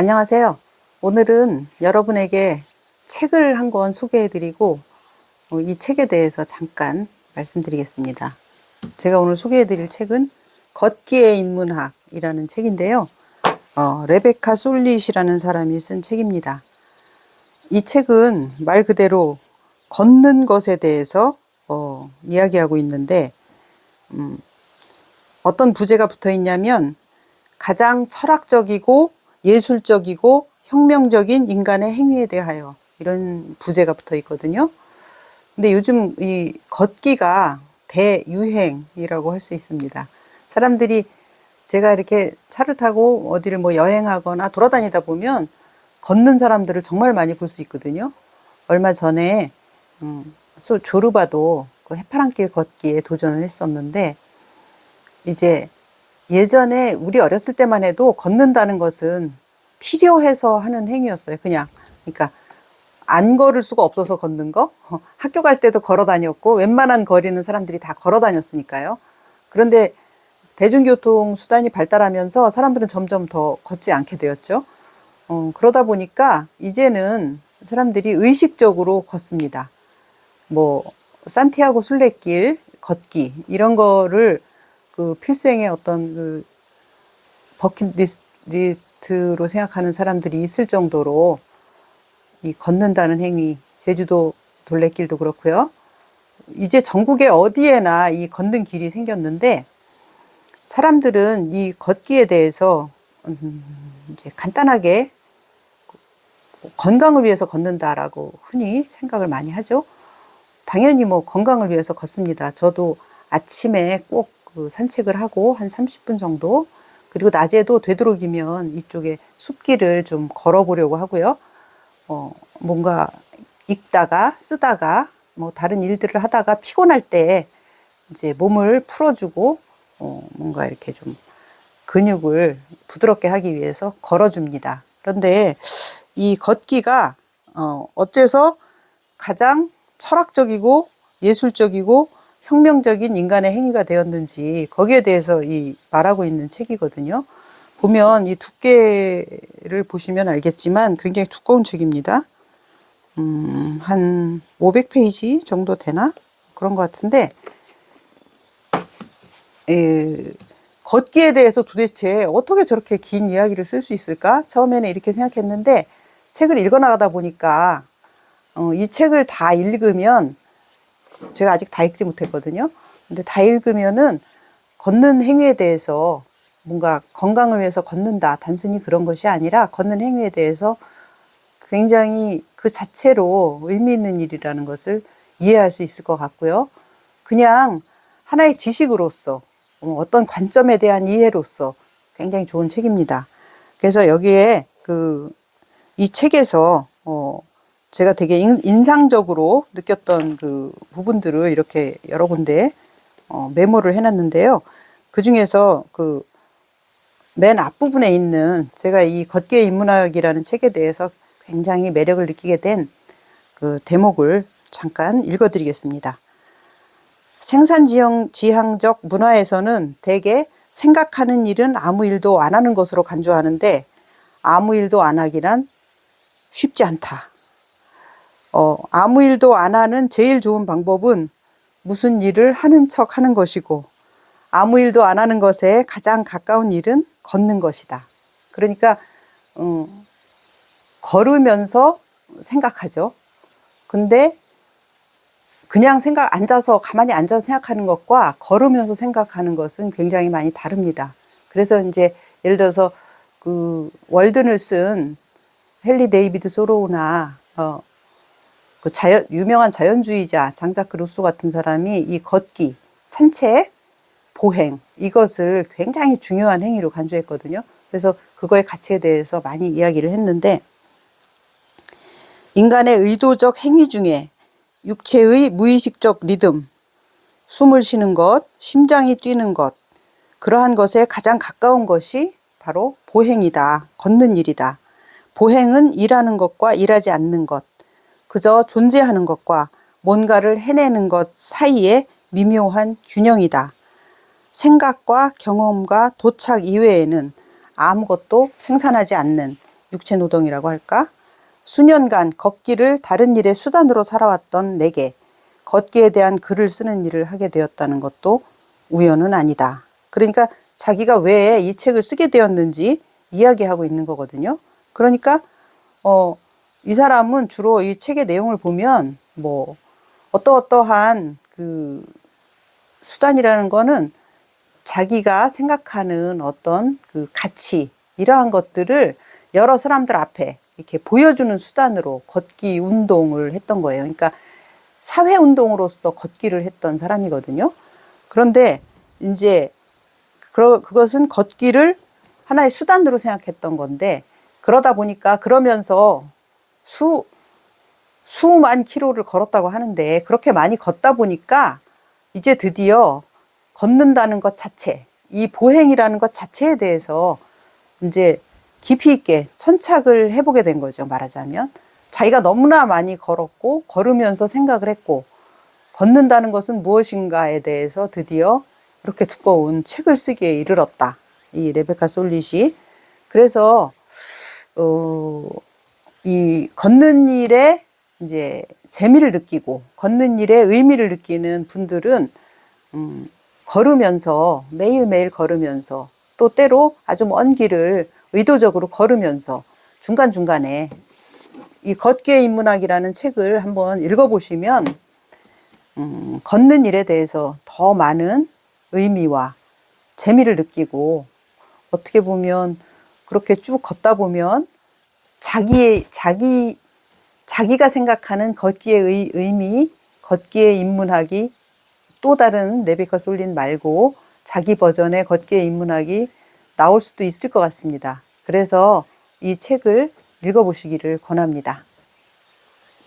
안녕하세요. 오늘은 여러분에게 책을 한 권 소개해 드리고 어, 이 책에 대해서 잠깐 말씀드리겠습니다. 제가 오늘 소개해 드릴 책은 걷기의 인문학이라는 책인데요. 어, 레베카 솔릿이라는 사람이 쓴 책입니다. 이 책은 말 그대로 걷는 것에 대해서 어, 이야기하고 있는데 음, 어떤 부제가 붙어 있냐면 가장 철학적이고 예술적이고 혁명적인 인간의 행위에 대하여 이런 부제가 붙어 있거든요. 근데 요즘 이 걷기가 대유행이라고 할 수 있습니다. 사람들이 제가 이렇게 차를 타고 어디를 뭐 여행하거나 돌아다니다 보면 걷는 사람들을 정말 많이 볼 수 있거든요. 얼마 전에 음, 소 조르바도 그 해파랑길 걷기에 도전을 했었는데 이제 예전에 우리 어렸을 때만 해도 걷는다는 것은 필요해서 하는 행위였어요. 그냥 그러니까 안 걸을 수가 없어서 걷는 거. 어, 학교 갈 때도 걸어 다녔고 웬만한 거리는 사람들이 다 걸어 다녔으니까요. 그런데 대중교통 수단이 발달하면서 사람들은 점점 더 걷지 않게 되었죠. 어, 그러다 보니까 이제는 사람들이 의식적으로 걷습니다. 뭐 산티아고 순례길 걷기 이런 거를 그 필생의 어떤 그 버킷리스트 로 생각하는 사람들이 있을 정도로 이 걷는다는 행위 제주도 둘레길도 그렇고요. 이제 전국에 어디에나 이 걷는 길이 생겼는데 사람들은 이 걷기에 대해서 음, 이제 간단하게 건강을 위해서 걷는다라고 흔히 생각을 많이 하죠. 당연히 뭐 건강을 위해서 걷습니다. 저도 아침에 꼭 그 산책을 하고 한 30분 정도 그리고 낮에도 되도록이면 이쪽에 숲길을 좀 걸어보려고 하고요. 어, 뭔가 읽다가 쓰다가 뭐 다른 일들을 하다가 피곤할 때 이제 몸을 풀어주고 어, 뭔가 이렇게 좀 근육을 부드럽게 하기 위해서 걸어줍니다. 그런데 이 걷기가 어, 어째서 가장 철학적이고 예술적이고 혁명적인 인간의 행위가 되었는지 거기에 대해서 이 말하고 있는 책이거든요. 보면 이 두께를 보시면 알겠지만 굉장히 두꺼운 책입니다. 음, 한 500페이지 정도 되나? 그런 것 같은데, 에, 걷기에 대해서 도대체 어떻게 저렇게 긴 이야기를 쓸 수 있을까? 처음에는 이렇게 생각했는데, 책을 읽어나가다 보니까, 어, 이 책을 다 읽으면 제가 아직 다 읽지 못했거든요. 근데 다 읽으면은 걷는 행위에 대해서 뭔가 건강을 위해서 걷는다. 단순히 그런 것이 아니라 걷는 행위에 대해서 굉장히 그 자체로 의미 있는 일이라는 것을 이해할 수 있을 것 같고요. 그냥 하나의 지식으로서 어, 어떤 관점에 대한 이해로서 굉장히 좋은 책입니다. 그래서 여기에 그 이 책에서 어 제가 되게 인상적으로 느꼈던 그 부분들을 이렇게 여러 군데 어, 메모를 해놨는데요. 그 중에서 그 맨 앞부분에 있는 제가 이 걷기의 인문학이라는 책에 대해서 굉장히 매력을 느끼게 된 그 대목을 잠깐 읽어드리겠습니다. 생산지향적 문화에서는 대개 생각하는 일은 아무 일도 안 하는 것으로 간주하는데 아무 일도 안 하기란 쉽지 않다. 어, 아무 일도 안 하는 제일 좋은 방법은 무슨 일을 하는 척 하는 것이고, 아무 일도 안 하는 것에 가장 가까운 일은 걷는 것이다. 그러니까, 음, 걸으면서 생각하죠. 근데 그냥 생각, 앉아서, 가만히 앉아서 생각하는 것과 걸으면서 생각하는 것은 굉장히 많이 다릅니다. 그래서 이제 예를 들어서 그 월든을 쓴 헨리 데이비드 소로우나, 어, 그 자연, 유명한 자연주의자 장자크 루소 같은 사람이 이 걷기, 산책, 보행, 이것을 굉장히 중요한 행위로 간주했거든요. 그래서 그거의 가치에 대해서 많이 이야기를 했는데, 인간의 의도적 행위 중에 육체의 무의식적 리듬, 숨을 쉬는 것, 심장이 뛰는 것, 그러한 것에 가장 가까운 것이 바로 보행이다. 걷는 일이다. 보행은 일하는 것과 일하지 않는 것, 그저 존재하는 것과 뭔가를 해내는 것 사이의 미묘한 균형이다. 생각과 경험과 도착 이외에는 아무것도 생산하지 않는 육체 노동이라고 할까? 수년간 걷기를 다른 일의 수단으로 살아왔던 내게 걷기에 대한 글을 쓰는 일을 하게 되었다는 것도 우연은 아니다. 그러니까 자기가 왜 이 책을 쓰게 되었는지 이야기하고 있는 거거든요. 그러니까 어, 이 사람은 주로 이 책의 내용을 보면 뭐 어떠어떠한 그 수단이라는 거는 자기가 생각하는 어떤 그 가치 이러한 것들을 여러 사람들 앞에 이렇게 보여주는 수단으로 걷기 운동을 했던 거예요. 그러니까 사회 운동으로서 걷기를 했던 사람이거든요. 그런데 이제 그것은 걷기를 하나의 수단으로 생각했던 건데 그러다 보니까 그러면서 수 수만 킬로를 걸었다고 하는데 그렇게 많이 걷다 보니까 이제 드디어 걷는다는 것 자체, 이 보행이라는 것 자체에 대해서 이제 깊이 있게 천착을 해보게 된 거죠. 말하자면 자기가 너무나 많이 걸었고 걸으면서 생각을 했고 걷는다는 것은 무엇인가에 대해서 드디어 이렇게 두꺼운 책을 쓰기에 이르렀다. 이 레베카 솔릿이 그래서 어, 이 걷는 일에 이제 재미를 느끼고 걷는 일에 의미를 느끼는 분들은 음, 걸으면서 매일매일 걸으면서 또 때로 아주 먼 길을 의도적으로 걸으면서 중간중간에 이 걷기의 인문학이라는 책을 한번 읽어보시면 음, 걷는 일에 대해서 더 많은 의미와 재미를 느끼고 어떻게 보면 그렇게 쭉 걷다 보면 자기의 자기 자기가 생각하는 걷기의 의, 의미, 걷기의 인문학이 또 다른 레베카 솔린 말고 자기 버전의 걷기의 인문학이 나올 수도 있을 것 같습니다. 그래서 이 책을 읽어보시기를 권합니다.